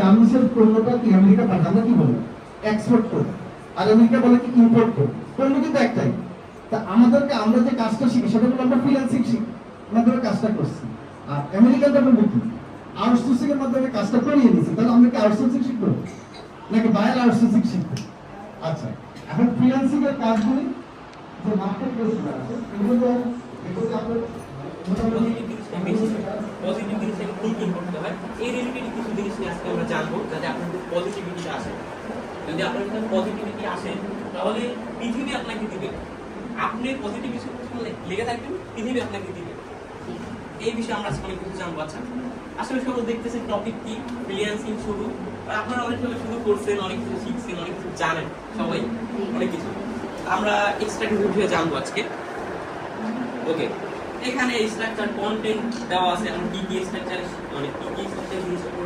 গার্মেন্টসের পণ্যটা কি আমেরিকা আমরা কি বলি? এক্সপোর্ট করি। আর আমেরিকা বলে কি ইম্পোর্ট করি। পণ্য কিন্তু একটাই। তা আমাদেরকে আমরা যে কাজটা শিখি, সেটা হলো আমরা ফ্রিল্যান্সিং শিখি। আমাদের কাজটা করছি। আর আমেরিকানটা বলব কি আউটসোর্সিং এর মাধ্যমে কাজটা করিয়ে নিয়েছি তাহলে আমরা কি আউটসোর্সিং শিখব? নাকি বাইরে আউটসোর্সিং শিখব? আচ্ছা এখন ফ্রিল্যান্সিং এর কাজগুলি যে মার্কেট প্লেসগুলো আছে, এগুলো এগুলো আপনার মোটামুটি থিঙ্কিং করতে হয়। এই রিলেটেড কিছু জিনিস নিয়ে আজকে আমরা জানব, যাতে আপনার পজিটিভিটি আসে। যদি আপনার ভিতরে পজিটিভিটি আসে, তাহলে পৃথিবী আপনাকে দিবে। আপনি পজিটিভ কিছু লেগে থাকবেন, পৃথিবী আপনাকে দিবে। এই বিষয়ে আমরা আজকে অনেক কিছু জানব। আচ্ছা আসলে সবাই দেখতেছেন টপিক কি? ফ্রিল্যান্সিং শুরু। আপনারা অনেক সময় শুরু করছেন, অনেক কিছু শিখছেন, অনেক কিছু জানেন সবাই, অনেক কিছু। আমরা এক্সট্রা কিছু বিষয়ে জানব আজকে। ওকে এখানে স্ট্রাকচার কন্টেন্ট দেওয়া আছে আমরা কি কি স্ট্রাকচার মানে কি কি স্ট্রাকচার জিনিস পুরোটা শিখব